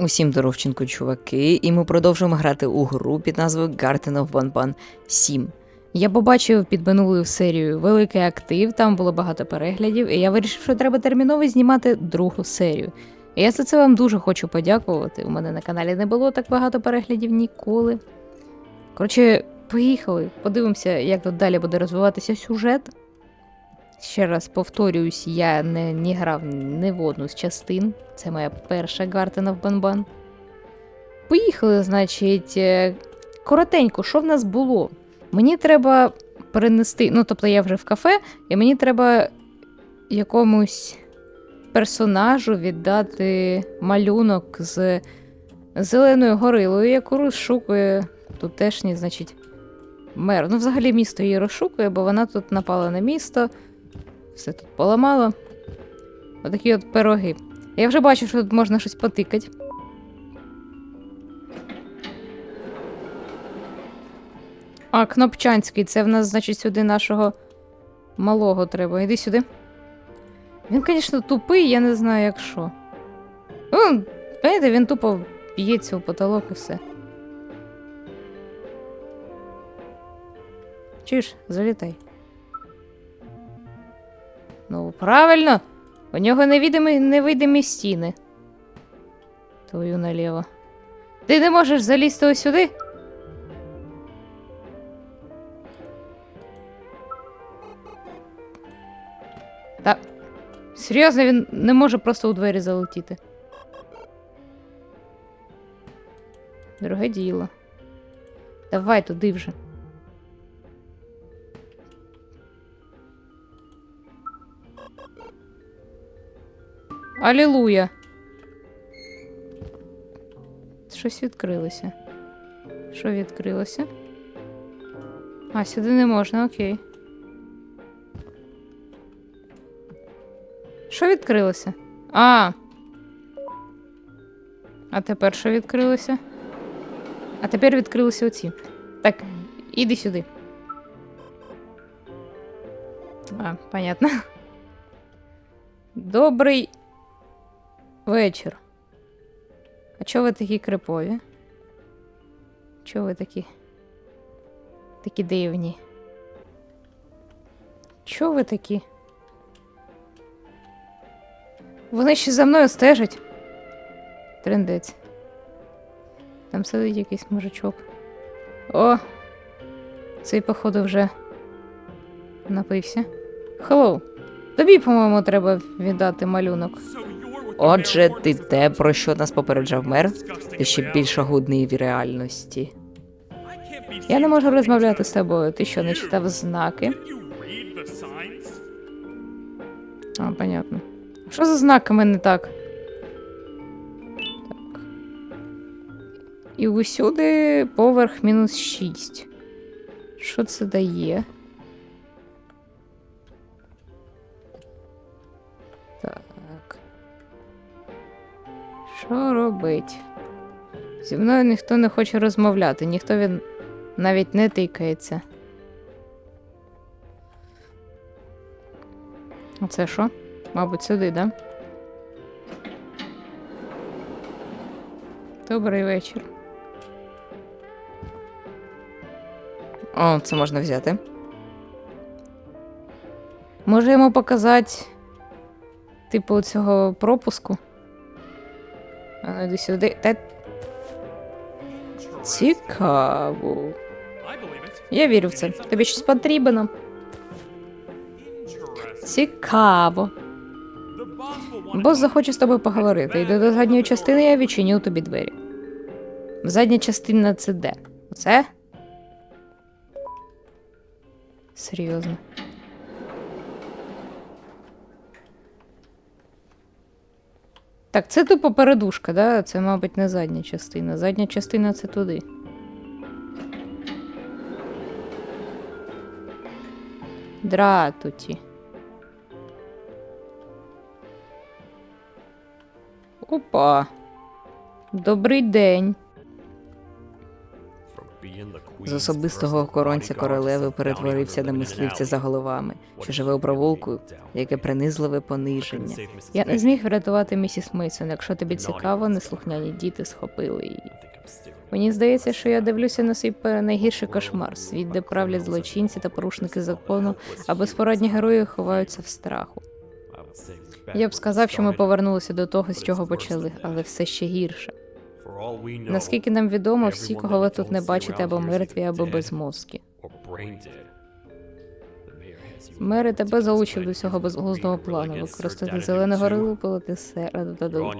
Усім здоровченко, чуваки, і ми продовжуємо грати у гру під назвою Garden of Banban 7. Я побачив під минулою серією великий актив, там було багато переглядів, і я вирішив, що треба терміново знімати другу серію. І я за це вам дуже хочу подякувати. У мене на каналі не було так багато переглядів ніколи. Коротше, поїхали, подивимося, як тут далі буде розвиватися сюжет. Ще раз повторююсь, я не, не грав ні в одну з частин. Це моя перша Garden of Banban. Поїхали, значить, е, коротенько, що в нас було? Мені треба перенести. Ну, тобто я вже в кафе, і мені треба якомусь персонажу віддати малюнок з зеленою горилою, яку розшукує тутешній, значить, мер. Ну, взагалі місто її розшукує, бо вона тут напала на місто, все тут поламала. Отакі от пироги. Я вже бачу, що тут можна щось потикати. А, Кнопчанський, це в нас, значить, сюди нашого малого треба. Іди сюди. Він, звісно, тупий, я не знаю, як що. Ну, знаєте, він тупо б'ється у потолок і все. Чуєш, залітай. Ну, правильно. У нього невидимі, невидимі стіни. Твою наліво. Ти не можеш залізти ось сюди? Та. Серйозно, він не може просто у двері залетіти. Друге діло. Давай туди вже. Алілуя. Щось відкрилося. Що відкрилося? А, сюди не можна, окей. Що відкрилося? А. А тепер що відкрилося? А тепер відкрилися оці. Так, іди сюди. А, понятно. Добрий вечір. А чого ви такі крипові? Чого ви такі? Такі дивні? Чого ви такі? Вони ще за мною стежать. Трендець. Там сидить якийсь мужичок. О! Цей, походу, вже напився. Хеллоу. Тобі, по-моєму, треба віддати малюнок. Отже, ти те, про що нас попереджав мер, ти ще більш огудний в реальності. Я не можу розмовляти з тобою. Ти що, не читав знаки? А, понятно. Що за знаками не так? Так. І усюди поверх мінус 6. Що це дає? Що робить? Зі мною ніхто не хоче розмовляти, ніхто він навіть не тикається. А це що? Мабуть, сюди, да? Добрий вечір. О, це можна взяти. Може йому показати, типу, цього пропуску. Сюди. Та... Цікаво. Я вірю в це. Тобі щось потрібно. Цікаво. Бос захоче з тобою поговорити. Йди до задньої частини, я відчиню тобі двері. Задня частина це де? Оце? Серйозно. Так, це тупо передушка, да? Це, мабуть, не задня частина. Задня частина це туди. Дратуті. Опа. Добрий день. З особистого охоронця королеви перетворився на мисливця за головами, що живе у провулку, яке принизливе пониження. Я не зміг врятувати місіс Мейсон. Якщо тобі цікаво, неслухняні діти схопили її. Мені здається, що я дивлюся на свій найгірший кошмар, світ, де правлять злочинці та порушники закону, а безпорадні герої ховаються в страху. Я б сказав, що ми повернулися до того, з чого почали, але все ще гірше. Наскільки нам відомо, всі, кого ви тут не бачите, або мертві, або безмозкі. Мери тебе залучив до цього безглуздого плану використати зелене горило, пилити середу.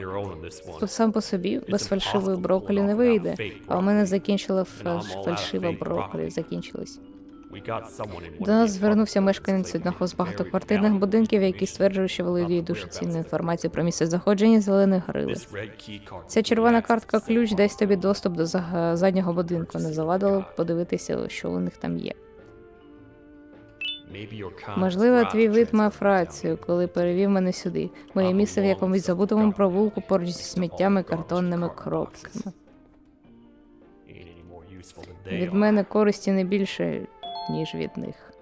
Тут сам по собі без фальшивої брокколі не вийде. А у мене закінчила фальш- фальшива броколі, Закінчилась. До нас звернувся мешканець одного з багатоквартирних будинків, який стверджує, що володіє дуже цінною інформацією про місце знаходження зелених горили. Ця червона картка ключ дасть тобі доступ до заднього будинку. Не завадило подивитися, що у них там є. Можливо, твій вид мав рацію, коли перевів мене сюди. Моє місце в якомусь забутому провулку поруч зі сміттями картонними коробками. Від мене користі не більше, ніж від них.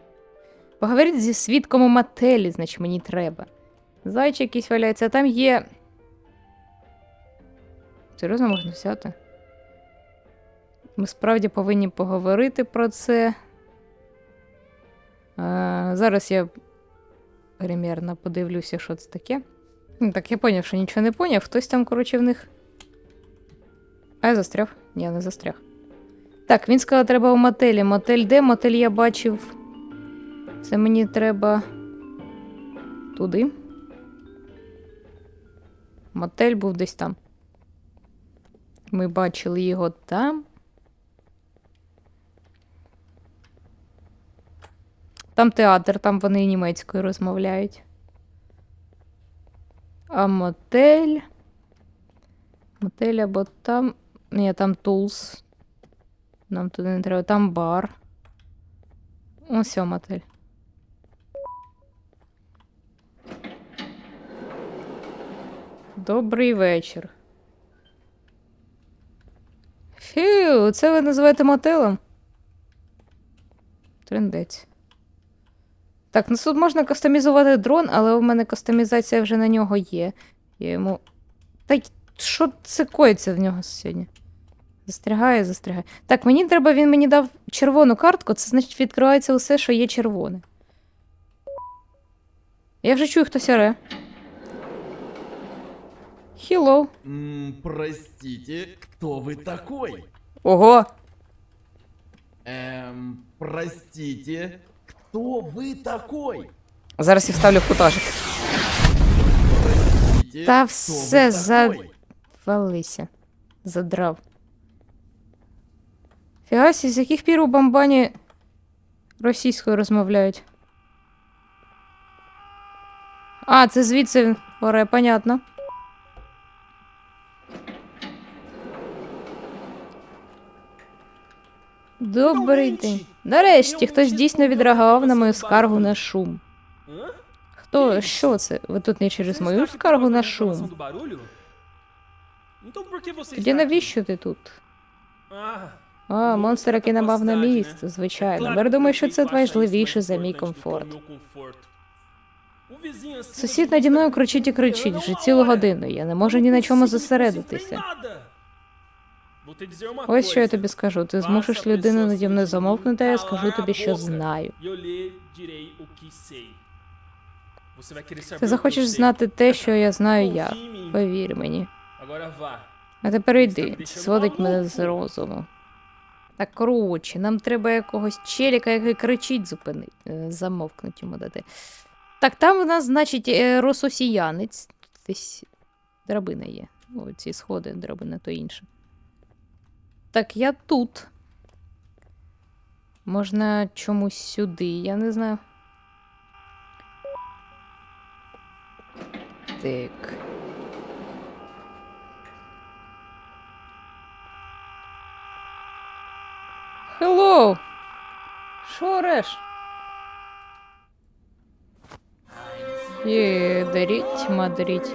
Поговоріть зі свідком у мотелі, значить мені треба. Зайчик якийсь валяється, а там є. Серйозно можна взяти? Ми справді повинні поговорити про це. А, зараз я примірно подивлюся, що це таке. Ну, Так, я поняв, що нічого не поняв. Хтось там, коротше, в них. А я застряг? Ні, не застряг. Так, він сказав, треба у мотелі. Мотель де? Мотель я бачив. Це мені треба. Туди. Мотель був десь там. Ми бачили його там. Там театр, там вони німецькою розмовляють. А мотель. Мотель або там. Ні, там Тулс. Нам туди не треба. Там бар. Ось мотель. Добрий вечір. Фью, це ви називаєте мотелем? Трендець. Так, ну тут можна кастомізувати дрон, але у мене кастомізація вже на нього є. Я йому. Та що це коїться в нього сьогодні? Застрягає, застрягає. Так, мені треба, він мені дав червону картку, це значить відкривається усе, що є червоне. Я вже чую, хтось оре. Hello. М, простите, кто вы такой? Ого! Эм, простите, кто вы такой? Зараз я вставлю футажик. Простите, Та кто все вы за- такой? Валися. Задрав. Фігасі, з яких пір у бамбані російською розмовляють? А, це звідси оре, понятно. Добрий день. Нарешті хтось дійсно відреагував на мою скаргу на шум. Хто? Що це? Ви тут не через мою скаргу на шум? Тоді навіщо ти тут? А, монстр, який напав на місце, звичайно. Я думаю, що це важливіше за мій комфорт. Сусід наді мною кричить і кричить вже цілу годину. Я не можу ні на чому зосередитися. Ось що я тобі скажу. Ти змусиш людину наді мною замовкнути, а я скажу тобі, що знаю. Ти захочеш знати те, що я знаю я. Повір мені. А тепер йди, це сводить мене з розуму. Так, коротше, нам треба якогось челіка, який кричить, зупинити. е, Замовкнуть йому дати. Так, там у нас, значить, е, рососіянець. Десь драбина є. О, ці сходи, драбина то інше. Так, я тут. Можна чомусь сюди, я не знаю. Так. Воу! Що ореш? І даріть, мадріть.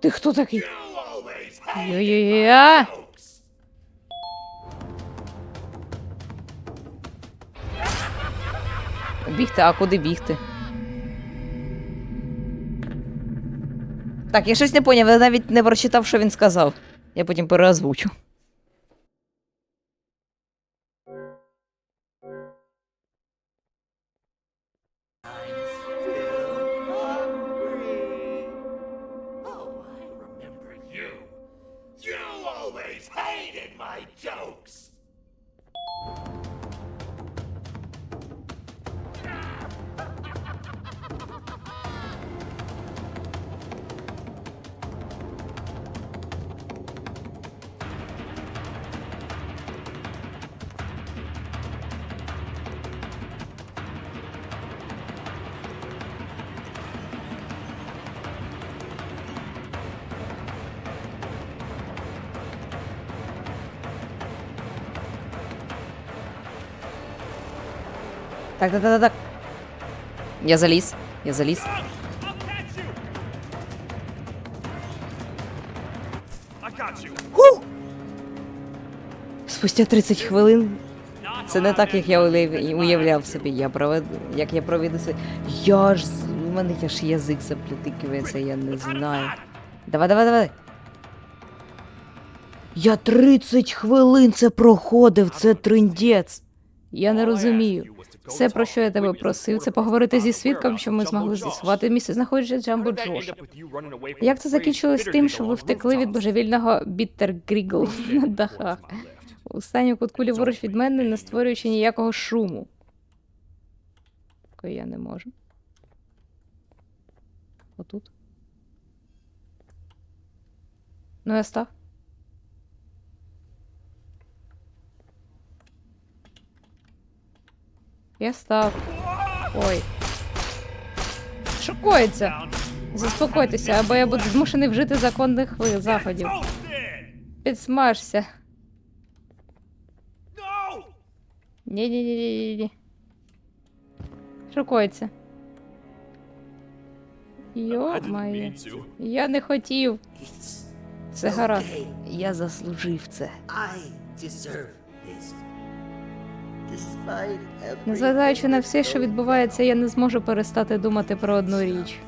Ти хто такий? Йо-йо-йо! Бігти, а куди бігти? Так, я щось не поняв, я навіть не прочитав, що він сказав. Я потім переозвучу. Так, так, так, так, так. Я заліз. Я заліз. You. Спустя 30 хвилин. Це не так, як я уявляв собі. Я проведу, як я проведу це. Я ж у мене аж язик заплютикується, я не знаю. Давай, давай, давай. Я 30 хвилин це проходив, це триндець. Я не розумію. Все, про що я тебе просив, це поговорити зі свідком, щоб ми змогли з'ясувати місце знаходження Джамбо Джоша. Як це закінчилось тим, що ви втекли від божевільного Біттер Грігл на дахах? У стані кутку ліворуч від мене, не створюючи ніякого шуму. Я не можу. Отут. Ну, я став. Я став. Ой. Що коїться? Заспокойтеся, або я буду змушений вжити законних ви- заходів. Підсмажся. No. Ні-ні-ні-ні-ні. Що коїться? Йо-моє. Я не хотів. Це гаразд. Я заслужив це. I deserve this. Незважаючи на все, що відбувається, я не зможу перестати думати про одну річ.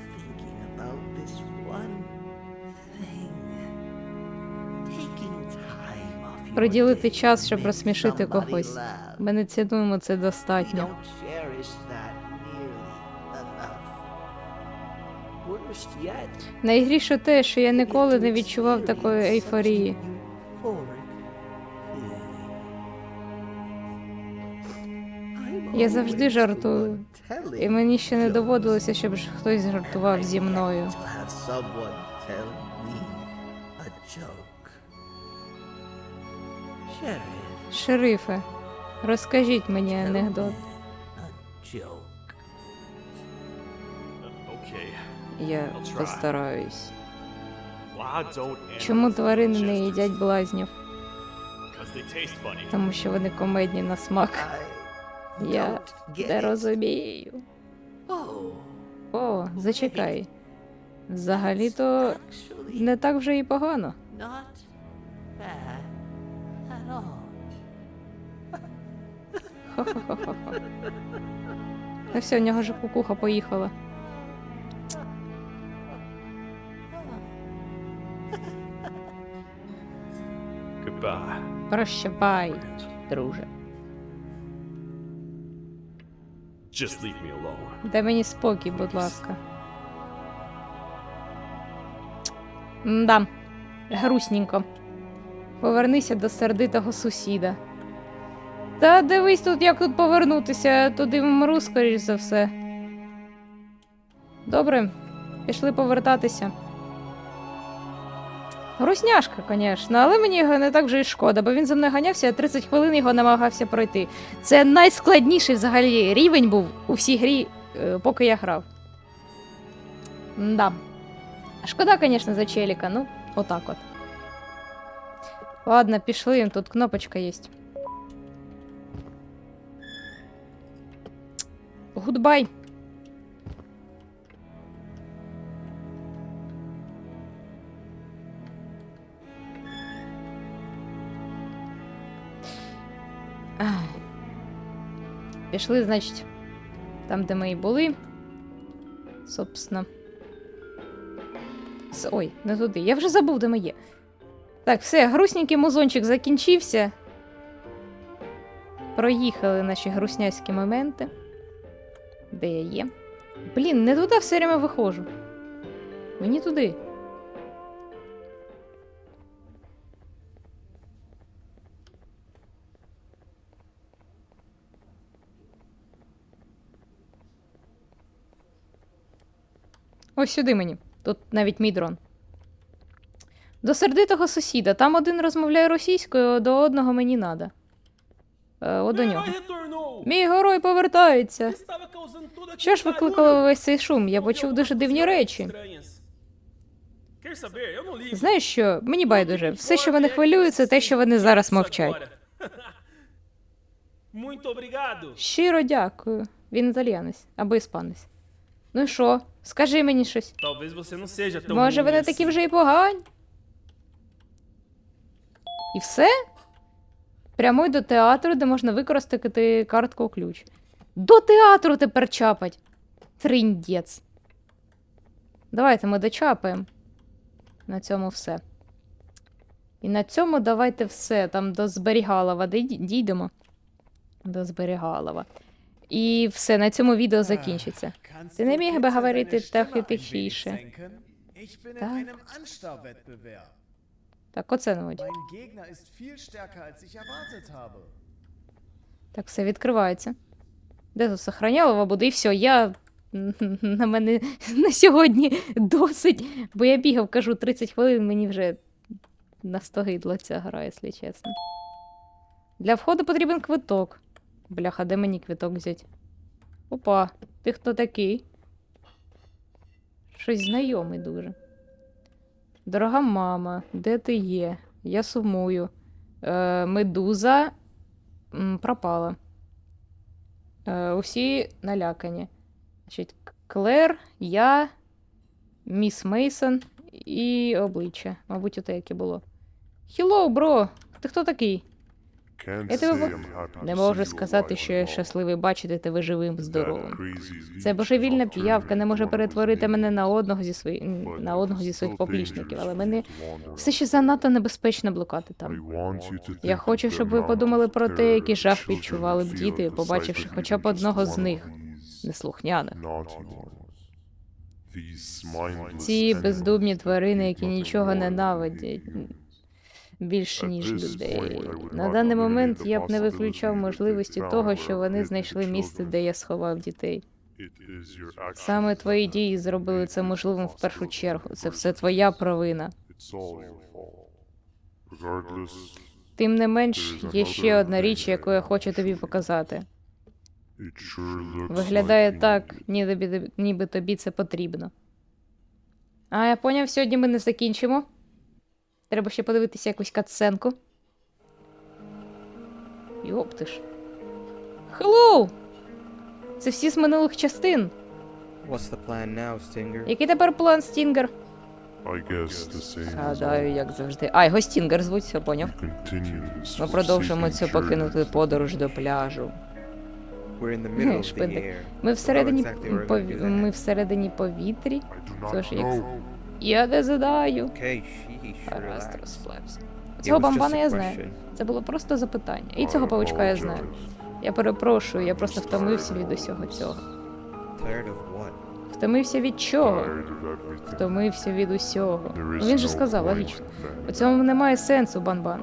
Приділити час, щоб розсмішити когось. Ми не цінуємо це достатньо. Найгірше те, що я ніколи не відчував такої ейфорії. Я завжди жартую. І мені ще не доводилося, щоб хтось жартував зі мною. Шерифе, розкажіть мені анекдот. Я постараюсь. Чому тварини не їдять блазнів? Тому що вони комедні на смак. Я не розумію. Oh, О, зачекай. Взагалі-то не так вже і погано. Хо-хо-хо-хо. Ну все, в нього ж кукуха поїхала. Прощавай, друже. Just leave me alone. Дай мені спокій, будь ласка. Мда. грустненько. Повернися до сердитого сусіда. Та дивись тут, як тут повернутися, туди вмру, скоріш за все. Добре, пішли повертатися. Грусняшка, звісно, але мені його не так вже й шкода, бо він за мною ганявся, я 30 хвилин його намагався пройти. Це найскладніший взагалі рівень був у всій грі, е, поки я грав. Да. Шкода, звісно, за челіка, ну, отак от. Ладно, пішли, тут кнопочка є. Гудбай. Пішли, значить, Там, де ми і були. Собственно. С- Ой, не туди. Я вже забув, де ми є. Так, все, грустненький музончик закінчився. Проїхали наші грусняські моменти. Де я є? Блін, не туди все время виходжу. Мені туди. Ось сюди мені. Тут навіть мій дрон. До сердитого сусіда. Там один розмовляє російською, до одного мені надо. Е, от до нього. Мій герой повертається. Що ж викликало весь цей шум? Я почув дуже дивні речі. Знаєш що? Мені байдуже. Все, що мене хвилює, це те, що вони зараз мовчать. Щиро дякую. Він італіянець або іспанець. Ну що? Скажи мені щось. Talvez você não seja tão Може, ruim вони assim. такі вже і погані. І все? Прямуй до театру, де можна використати картку ключ. До театру тепер чапать. Триндець. Давайте ми дочапаємо. На цьому все. І на цьому давайте все. Там до Зберігалова дійдемо. До Зберігалова. І все, на цьому відео закінчиться. Ти не міг би говорити трохи тихіше? Так. Так. Так, оце наводь. Mein Gegner ist viel stärker, als ich erwartet habe. Так, все відкривається. Де тут сохранялова буде, і все, я. На мене на сьогодні досить. Бо я бігав, кажу, 30 хвилин, мені вже настогидла ця гра, якщо чесно. Для входу потрібен квиток. Бляха, де мені квиток взяти? Опа, ти хто такий? Щось знайомий дуже. Дорога мама, де ти є? Я сумую. Е, медуза пропала. Е, усі налякані. Значить, Клер, я, міс Мейсон і обличчя. Мабуть, оте яке було. Хілоу, бро! Ти хто такий? Я тебе Не можу сказати, що я щасливий бачити тебе живим, здоровим. Це божевільна п'явка не може перетворити мене на одного зі своїх на одного зі своїх поплічників, але мене все ще занадто небезпечно блукати там. Я хочу, щоб ви подумали про те, який жах відчували б діти, побачивши хоча б одного з них, неслухняних. Ці бездумні тварини, які нічого ненавидять більше, ніж людей. На даний момент я б не виключав можливості того, що вони знайшли місце, де я сховав дітей. Саме твої дії зробили це можливим в першу чергу. Це все твоя провина. Тим не менш, є ще одна річ, яку я хочу тобі показати. Виглядає так, ніби, ніби тобі це потрібно. А, я поняв, сьогодні ми не закінчимо. Треба ще подивитися якусь катсценку. Йоп ти ж. Хеллоу! Це всі з минулих частин. What's the plan now, Stinger? Який тепер план Стінгер? Гадаю, Гадаю, як завжди. А, його Стінгер звуть, все поняв. Ми продовжимо цю покинуту подорож до пляжу. We're in the middle of the Шпинтик. air. Ми всередині, exactly we're пові... gonna do that. ми всередині повітрі. Тож, як... Я не задаю. Okay, Гаразд, розслабся. Цього бамбана я знаю. Це було просто запитання. І цього павучка я знаю. Я перепрошую, я просто втомився від усього цього. Втомився від чого? Втомився від усього. Ну, Він же сказав, логічно. У цьому немає сенсу, банбан.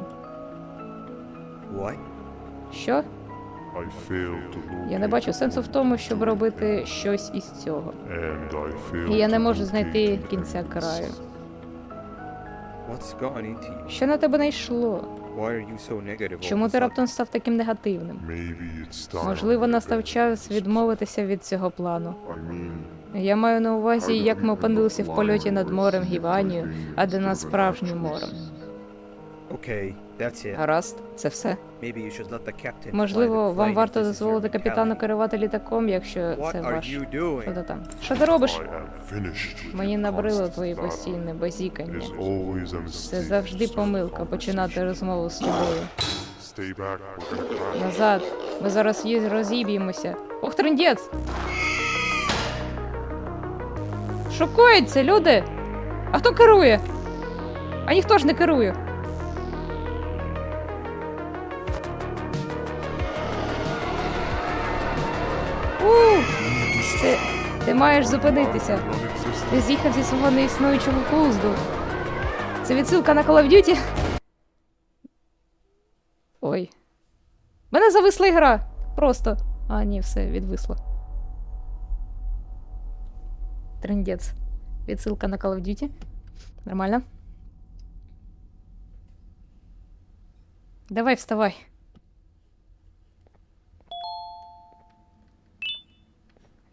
Що? Я не бачу сенсу в тому, щоб робити щось із цього. І я не можу знайти кінця краю. What's gotten into you? Що на тебе найшло? Why are you so negative? Чому ти раптом став таким негативним? Можливо, настав час відмовитися від цього плану. Я маю на увазі, як ми опинилися в польоті над морем Гіванію, а де над справжнім морем. Okay. Гаразд, це все. Maybe you should let the captain fly Можливо, вам варто дозволити капітану керувати літаком, якщо це ваш. you Що ти там? Що ти робиш? Мені набрило твої постійне базікання. Це завжди помилка починати розмову з тобою. Назад. Ми зараз її розіб'ємося. Ох, трендець! Що коїться, люди? А хто керує? А ніхто ж не керує. Маєш зупинитися. Ти з'їхав зі свого неіснуючого глузду. Це відсилка на Call of Duty? Ой. Мене зависла ігра. Просто. А, ні, все, відвисла. Трендець. Відсилка на Call of Duty. Нормально. Давай, вставай.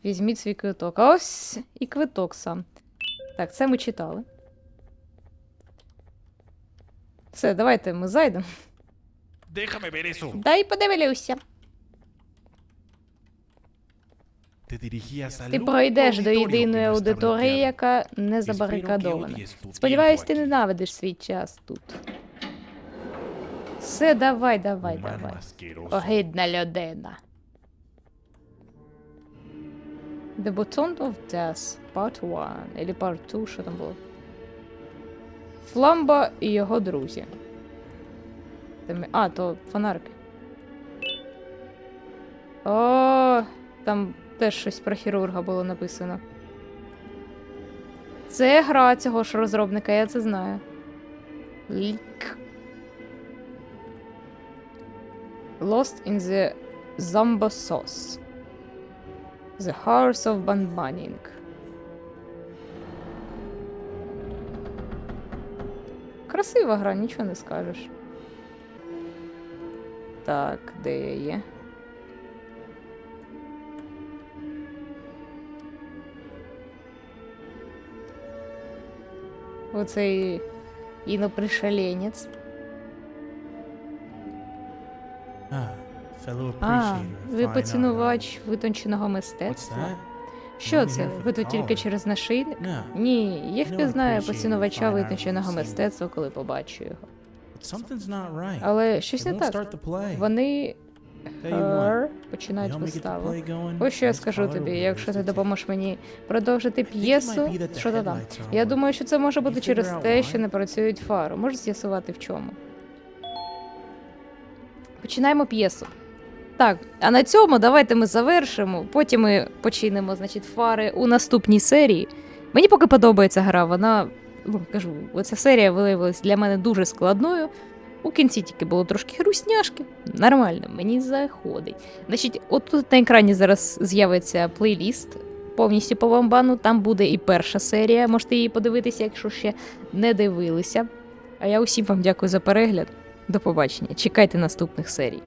Візьміть свій квиток. А ось і квиток сам. Так, це ми читали. Все, давайте ми зайдемо. Déjame ver eso. Дай подивлюся. Te dirigías al Ти único пройдеш до auditorio єдиної que no está аудиторії, bloqueado. яка не забарикадована. Сподіваюсь, ти ненавидиш свій час тут. Все, давай, давай, Humano давай. asqueroso. Огидна людина. The Button of Death, Part 1. Или Part 2, що там було? Фламба і його друзі. А, то фонарки. О, там теж щось про хірурга було написано. Це гра цього ж розробника, я це знаю. Лік. Lost in the Zombo Sauce. The Horse of Banbanning. Красива гра, нічого не скажеш. Так, де я є? Оцей інопришеленець. А, ви поцінувач витонченого мистецтва. Що це? Ви тут тільки через нашийник? No, Ні, я впізнаю поцінувача витонченого мистецтва, коли побачу його. Але щось не так. Вони her починають виставу. Ось що я скажу тобі, якщо ти допоможеш мені продовжити п'єсу, що то там. Я думаю, що це може бути через те, що не працюють фари. Можеш з'ясувати в чому. Починаємо п'єсу. Так, а на цьому давайте ми завершимо. Потім ми починемо, значить, фари у наступній серії. Мені поки подобається гра, вона, ну, кажу, оця серія виявилась для мене дуже складною. У кінці тільки було трошки грустняшки. Нормально, мені заходить. Значить, от тут на екрані зараз з'явиться плейліст повністю по вамбану. Там буде і перша серія. Можете її подивитися, якщо ще не дивилися. А я усім вам дякую за перегляд. До побачення. Чекайте наступних серій.